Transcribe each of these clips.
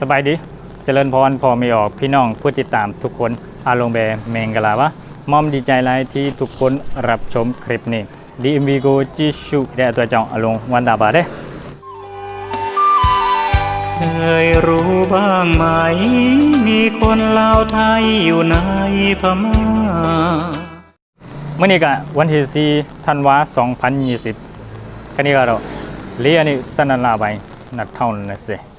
สบายดี เจริญพรพอมีออกพี่น้องผู้ติดตามทุกคนอาลงแบเมงกะลาวะมอมดีใจหลายที่ทุกคนรับชมคลิปนี้ดีมีโกจิชุได้ตัวจองอาลงวันดาบาเด้เคยรู้บ้างไหม มีคนลาวไทยอยู่ในพม่าเมื่อนี้ก็วันที่4ธันวา2020กันนี้ก็เราเรียนนี่สนันลาไปนัดเท่านั้นสิ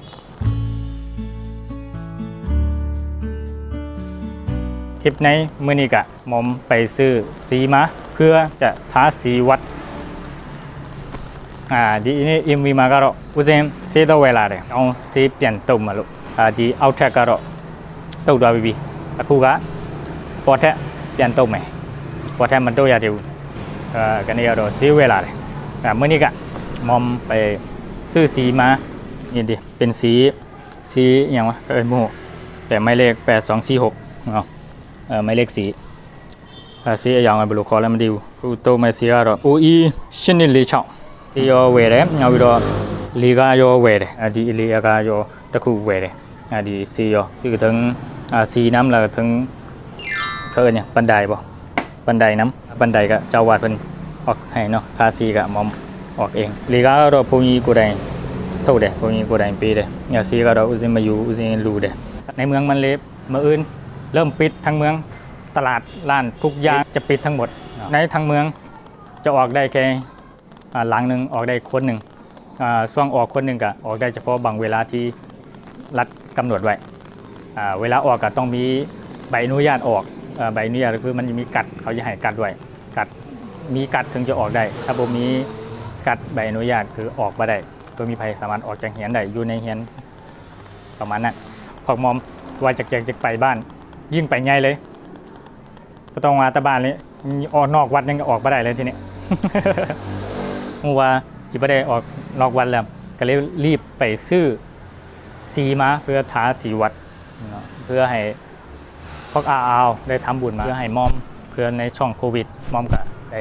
คลิปในเมื่อนี้ก็มอมไปซื้อสีมาเพื่อจะทาสีวัด อ่าဒီနေ့ MV မှာကတော့ဦးစင်းဆေးတော့ဝယ်လာတယ်။အောင်ဆေးပြန်တုံမလို့အာဒီအောက်ထက်ကတော့တုတ်သွားပြီပြီ။အခုကပေါ်ထက်ပြန်တုံမယ်။ပေါ်ထက်မတုတ်ရသေးဘူး။အာကနေကတော့ဆေးဝယ်လာတယ်။အဲมื่อนี้ကมอมไปซื้อสีมานี่ดิเป็นสีสีอย่างวะเออโมโ หแต่ไม่เลข8246เนาะเออไม่เลขสีအဲစီအရောင်ကဘယ်လိုခေါ်လဲမသိဘူးခုတုံးမဲ့စီကတော့ OE 8246စီရောဝယ်တယ်နောက်ပြီးတော့လီကရောဝယ်တယ်အဲဒီလီကရောတစ်ခုဝယ်တယ်အဲဒီစီရောစီကទាំងအာစီน้ำแล้วก็ทั้งเขาเอิ้นหยังบันไดบ่บันไดน้ำบันไดก็เจ้าวาดเพิ่นออกให้เนาะคาซีก็มอมออกเองလီကတော့ဘုန်းကြီးကိုယ်တိုင်ထုတ်တယ်ဘုန်းကြီးကိုယ်တိုင်ပေးတယ်ညာစီကတော့ဦးစင်းမယူဦးစင်းလူတယ်ในเมืองมันเล็บมาอื่น เริ่มปิดทั้งเมืองตลาดร้านทุกอย่างจะปิดทั้งหมด ในทั้งเมืองจะออกได้แค่อ่าหลังหนึ่งออกได้คนหนึ่งอ่าช่วงออกคนหนึ่งก็ออกได้เฉพาะบางเวลาที่รัฐกำหนดไว้อ่าเวลาออกก็ต้องมีใบอนุญาตออกอ่าใบอนุญาตก็คือมันจะมีกัดเขาจะให้กัดไว้กัดมีกัดถึงจะออกได้ ถ้าบ่มีกัดใบอนุญาตคือออกมาได้ก็มีภัยสามารถออกจากเฮียนได้อยู่ในเฮียนประมาณนั้นพอมอมว่าจากจากจากไปบ้าน ยิ่งไปง่ายเลยก็ต้องมาตะบานเลยออกนอกวัดยังออกมาได้เลยทีนี้เมื่อว่าจิบได้ออกนอกวัดแล้ว ก็เลยรีบไปซื้อสีมาเพื่อทาสีวัด เพื่อให้พวกอาเอาได้ทำบุญมาเพื่อให้มอมเพื่อในช่องโควิดมอมก็ได้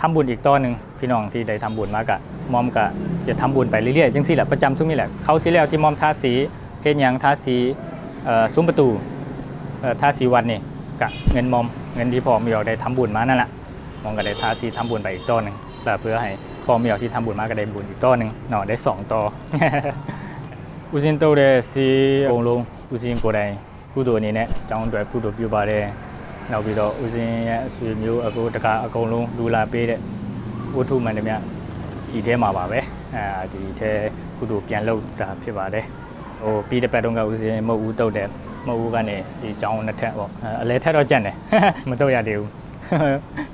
ทำบุญอีกต้อนหนึ่งพี่น้องที่ได้ทำบุญมากะมอมก็จะทำบุญไปเรื่อยๆจังสี่แหละประจำทุกนี่แหละเขาที่แล้วที่มอมทาสีเฮ็ดหยังทาสีซุ้มประตู ทาสีวันนี่กะเงินมอมเงินที่พอมีออกได้ทำบุญมานั่นแหละมองก็ได้ทาสีทำบุญไปอีกต้นหนึ่งแล้วเพื่อให้พอมีออกที่ทำบุญมาก็ได้บุญอีกต้นหนึ่งเนาะได้สองต่อ ဦးစင်းတော့တဲ့စီအကုန်လုံးဦးစင်းကိုယ်တိုင်ကုသိုလ်အနေနဲ့ကျောင်းအတွက်ကုသိုလ်ပြုပါတယ်နောက်ပြီးတော့ဦးစင်းရဲ့အဆွေမျိုးအကိုတကအကုန်လုံးလူလာပေးတဲ့ဝတ္ထုမှန်သမျှဒီထဲမှာပါပဲအဲဒီထဲကုသိုလ်ပြန်လုပ်တာဖြစ်ပါတယ် ဟိုပြီးတဲ့ပတ်တုန်းကဦးစင်းမဟုတ်ဦးတုတ်တယ် မဟုတ်ဦးကနေဒီចောင်းနှစ်ထက်ပေါ့အဲအလဲထက်တော့ကြက်တယ်မတုတ်ရသေးဘူး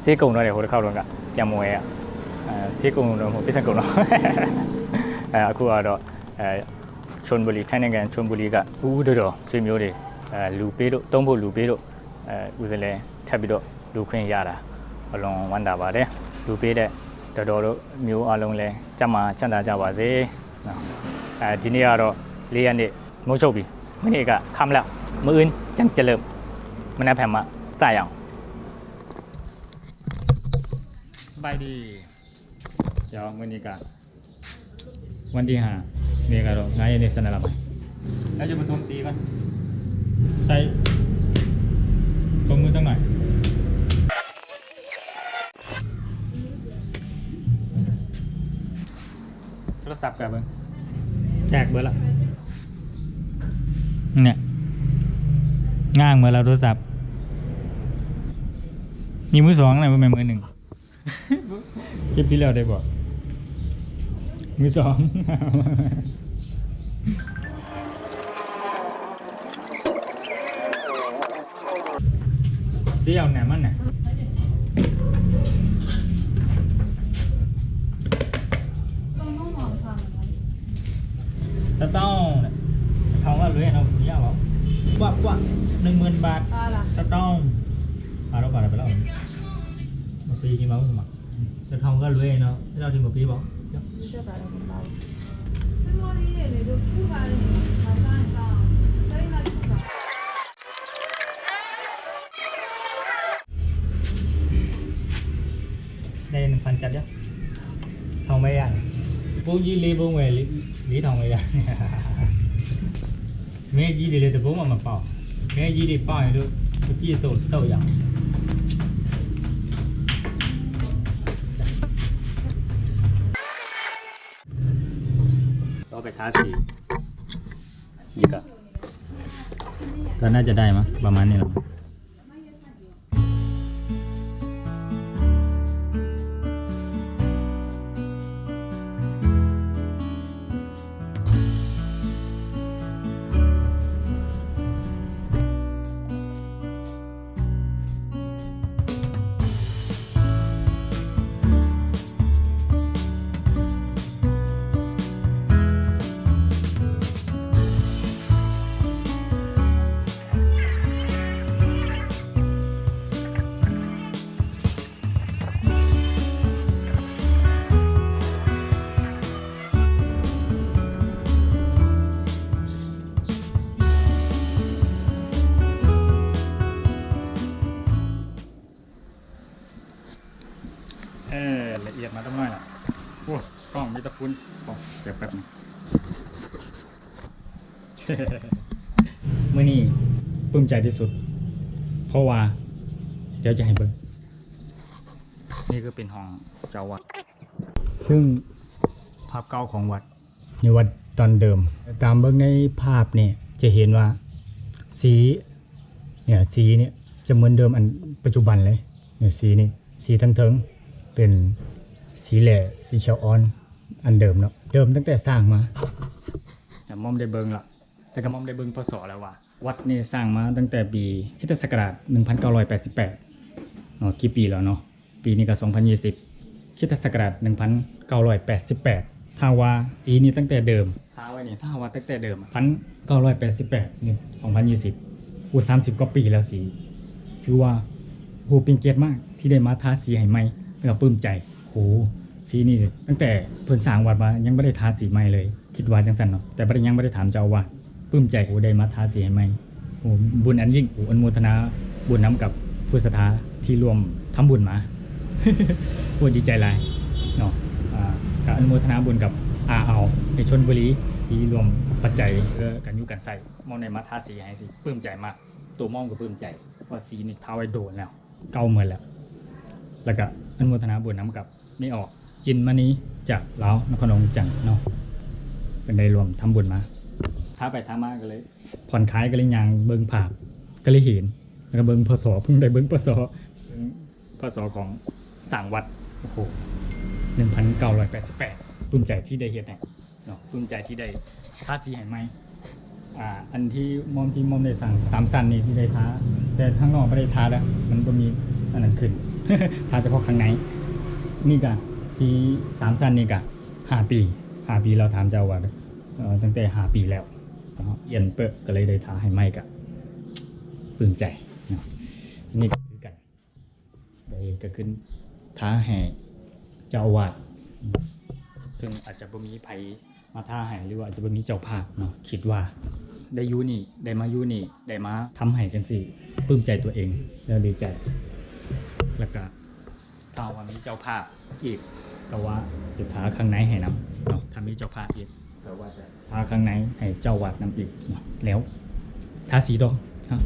စေးကုံတော့တယ်ဟိုတစ်ခေါက်တော့ကပြန်မဝဲရအဲစေးကုံတော့မဟုတ်ပြဿနာကုံတော့အဲအခုကတော့အဲချွန်ဘူလီထိုင်းနိုင်ငံချွန်ဘူလီကဦးဦးတော်တော်ဆွေမျိုးတွေအဲလူပေးတို့တုံးဖို့လူပေးတို့အဲဦးစင်းလဲထပ်ပြီးတော့လူခွင့်ရတာအလွန်ဝမ်းသာပါတယ်လူပေးတဲ့တော်တော်တို့မျိုးအလုံးလဲကြမ်းမာချမ်းသာကြပါစေနော်အဲဒီနေ့ကတော့လေးရက်နေ့မိုးချုပ်ပြီမနေ့ကခမ်းလောက် มืออื่นจังเจริ่มันแอบแผ่มาใส่เอาสบายดี เดี๋ยววันนี้กันวันที่ห้าเมกาโรนายในสนาลาไปแล้วจะผสมสีกันใส่ลงมือสักหน่อยโทรศัพท์กับเบิ้งแจกเบอร์ละเนี่ย ง่างเมื่อเราโทรศัพท์นี่มือสองนะไม่เป็นมือหนึ่งคลิปที่แล้วได้บอกมือสองเสี้ยวไหนมันน่ะต้องเนี่ยเขาว่าเลยเอาอย่างเงี้ยเหรอกว่ากว่า หนึ่งหมื่นบาท Ala. จะต้องอาเราบาทไปแล้วมาปีกี่มาสมัครจะทำก็รวยเนาะที่เราถึงมาปีบอก Dito para kung bago. Pero ano yun eh, doon po ba rin, sasaan ka. Tayo na rin ka. ได้หนึ่งพันจัดเ该一的八的不接受豆芽。เราไปทาสีอีกอะก็น่าจะได้มั้ยประมาณนี้แหละ อ้กล้องมีแตะฟุ้นโอ้เดี๋ยวแป๊บนึงเมื่อนี้ปลื้มใจที่สุด เพราะว่า เดี๋ยวจะให้เบิ่งนี่ก็เป็นห้องเจ้าวัด ซึ่งภาพเก่าของวัดในวัดตอนเดิม ตามเบิ่งในภาพเนี่ยจะเห็นว่าสีเนี่ยสีเนี่ยจะเหมือนเดิมอันปัจจุบันเลยเนี่ยสีนี่สีทั้งเทิงเป็น สีแหล่สีเขียวอ่อน อันเดิมเนาะเดิมตั้งแต่สร้างมาแต่มอมได้เบิงละแต่ก็มอมได้เบิงพศแล้วว่าวัดนี่สร้างมาตั้งแต่ปีคริสตศักราช1988เนาะกี่ปีแล้วเนาะปีนี้ก็2020คริสตศักราช1988ถ้าว่าสีนี้ตั้งแต่เดิมถ้าไว้นี่ถ้าว่าตั้งแต่เดิม1988นี่2020อู้30กว่าปีแล้วสีคือว่าโหเป็นเกียรติมากที่ได้มาทาสีให้ใหม่แล้วก็ปลื้มใจโห สีนี่ตั้งแต่เพิ่นสร้างวัดมายังไม่ได้ทาสีใหม่เลย คิดว่าจังสันเนาะแต่บ่ได้ยังไม่ได้ถามเจ้าว่าปลื้มใจโหได้มาทาสีให้ใหม่โหบุญอันยิ่งโหอนุโมทนาบุญน้กับผู้ศรัทธาที่รวมทำบุญมาโหดีใจหลายเนาะอ่าก็อนุโมทนาบุญกับอาเอาในชนบุรีที่รวมปัจจัยเพื่อกันยุกันใส่มองในมาทาสีให้สิปลื้มใจมากตัวมองก็ปลื้มใจว่าสีนี่ทาไว้โดนแล้ว เก่าเหมือนแล้ว แล้วก็อนุโมทนาบุญน้ำกับ ไม่ออกจินมานี้จากลาวนครหลวงจันทน์เนาะเป็นได้รวมทำบุญมาท้าไปท้ามาก็เลย ผ่อนคลายก็เลยยางเบิงผาบก็เลยเห็นแล้วก็เบิงพศเพิ่งได้เบิงพศเบิ่งพศของสั่งวัดโอ้โหหนึ่งพันเก้าร้อยแปดสิบแปดปลื้มใจที่ได้เห็นเนี่ยเนาะปลื้มใจที่ได้ท่าสีแห่งไม้อ่าอันที่มอมที่มอมได้สั่งสามสันนี่ที่ได้ท้า แต่ข้างนอกไม่ได้ท้าแล้วมันก็มีอันนั้นขึ้นท้าเฉพาะข้างใน นี่กะสีสามสันนี่กะห้าปีห้าปีเราถามเจ้าว่าตั้งแต่ห้าปีแล้วเอียนเปิดก็เลยได้ท้าให้ไม่กะปลื้มใจนี่ก็คือกันได้ก็ขึ้นท้าแห่เจ้าวาดซึ่งอาจจะบ่มีไผมาท่าให้หรือว่าอาจจะบ่มีเจ้าภาพเนาะคิดว่า ได้ยูนี่ ได้มายูนี่ ได้มาทำให้จังสี่ปลื้มใจตัวเองแล้วดีใจ แล้วก็ ถ้าว่ามีเจ้าภาพอีกก็ว่าจะท้าข้างในให้นำเนาะถ้ามีเจ้าภาพอีกก็ว่าจะท้าข้างในให้เจ้าวัดนำอีกเนาะแล้วท้าสีดอกครับ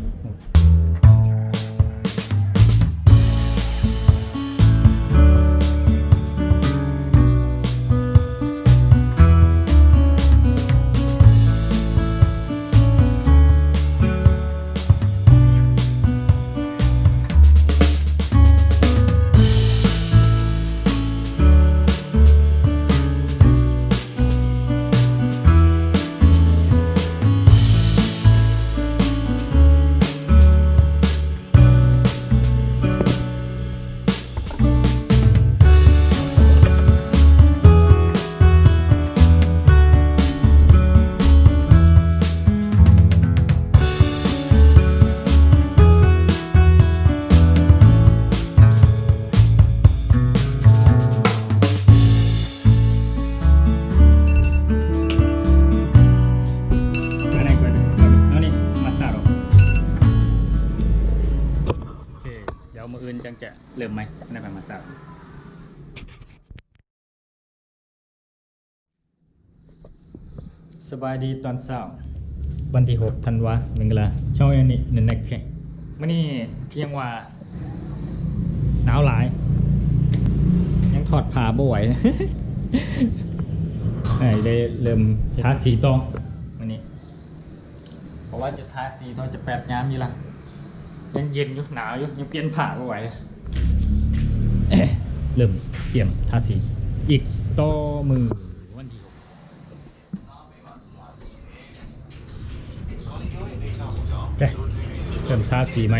นการมาสักสบายดีตอนเช้าวันที่6ธันวาหนึ่งละช่องอันนี้นั่นนะแค่มื่อนี้เพียงว่าหนาวหลาย ยังถอดผ้าบ่ไหวไอ้ได้เริ่มทาสีต่อวันนี้เพราะว่าจะทาสีต่อจะแปดยามอยู่ละยังเย็นอยู่หนาวอยู่ยังเปลี่ยนผ้าบ่ไหว เริ่มเตรียมทาสี อีกต่อมือวันที่หกโอเคเริ่มทาสีไหม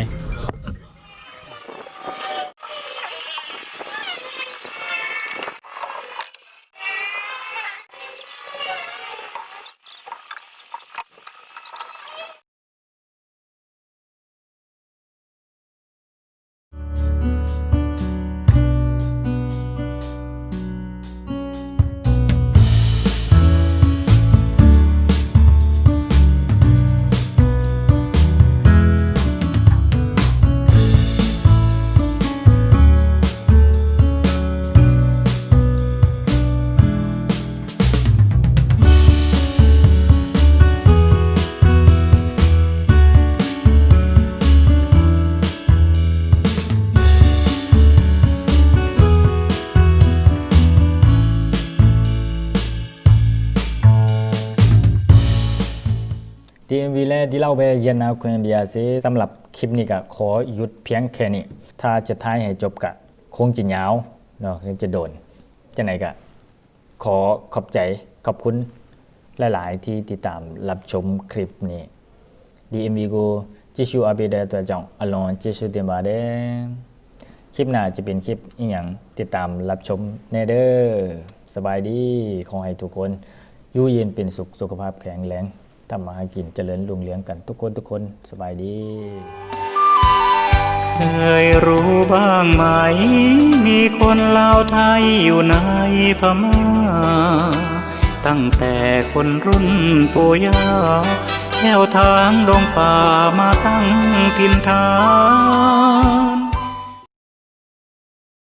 เราไปเย็นนาคุณเบียซิสำหรับคลิปนี้ก็ขอหยุดเพียงแค่นี้ ถ้าจะท้ายให้จบกะคงจะยาวเนาะจะโดนจะไหนกะขอขอบใจขอบคุณหลาย ๆ ที่ติดตามรับชมคลิปนี้ดีเอ็มวีกูจิชูอาบิเดตัวจองอลองจิชูเตียมาเดคลิปหน้าจะเป็นคลิปอีหย่างติดตามรับชมแน่เด้อสบายดีขอให้ทุกคนอยู่เย็นเป็นสุขสุขภาพแข็งแรง ทำมาหากินเจริญรุ่งเรืองกันทุกคนทุกคนสบายดี เคยรู้บ้างไหม มีคนลาวไทยอยู่ในพม่า ตั้งแต่คนรุ่นปู่ย่าแถวทางดงป่ามาตั้งถิ่นฐาน